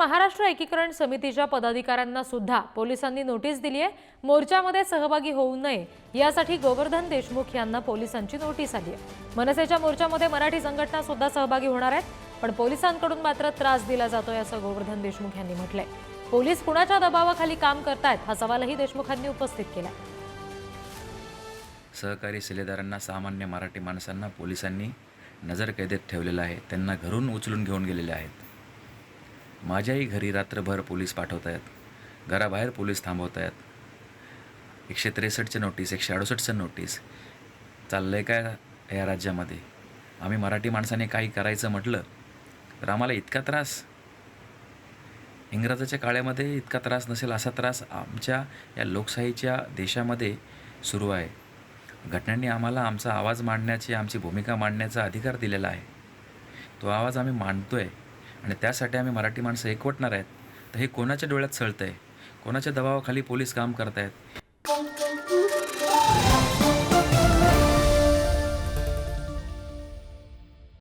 महाराष्ट्र एकीकरण समितीच्या पदाधिकाऱ्यांना सुद्धा पोलिसांनी नोटीस दिली आहे. मोर्चामध्ये सहभागी होऊ नये यासाठी गोवर्धन देशमुख यांना पोलिसांची नोटीस आली आहे. मनसेच्या मोर्चामध्ये मराठी संघटना सुद्धा सहभागी होणार आहेत पण पोलिसांकडून मात्र त्रास दिला जातोय असं गोवर्धन देशमुख यांनी म्हटलंय. पोलीस कुणाच्या दबावाखाली काम करतायत हा सवालही देशमुखांनी उपस्थित केला. सहकारी शिलेदारांना सामान्य मराठी माणसांना पोलिसांनी नजरकैदेत ठेवलेलं आहे. त्यांना घरून उचलून घेऊन गेलेले आहेत. माझ्याही घरी रात्रभर पोलीस पाठवत आहेत घराबाहेर पोलीस थांबवत आहेत एकशे त्रेसष्टचे नोटीस एकशे अडुसष्टचं नोटीस. चाललं आहे काय या राज्यामध्ये? आम्ही मराठी माणसाने काही करायचं म्हटलं तर आम्हाला इतका त्रास? इंग्रजाच्या काळामध्ये इतका त्रास नसेल असा त्रास आमच्या या लोकशाहीच्या देशामध्ये सुरू आहे. घटनांनी आम्हाला आमचा आवाज मांडण्याची आमची भूमिका मांडण्याचा अधिकार दिलेला आहे. तो आवाज आम्ही मांडतो आहे आणि त्यासाठी आम्ही मराठी माणसं एकवटणार आहेत. तर हे कोणाच्या डोळ्यात सळतं आहे कोणाच्या दबावाखाली पोलीस काम करत आहेत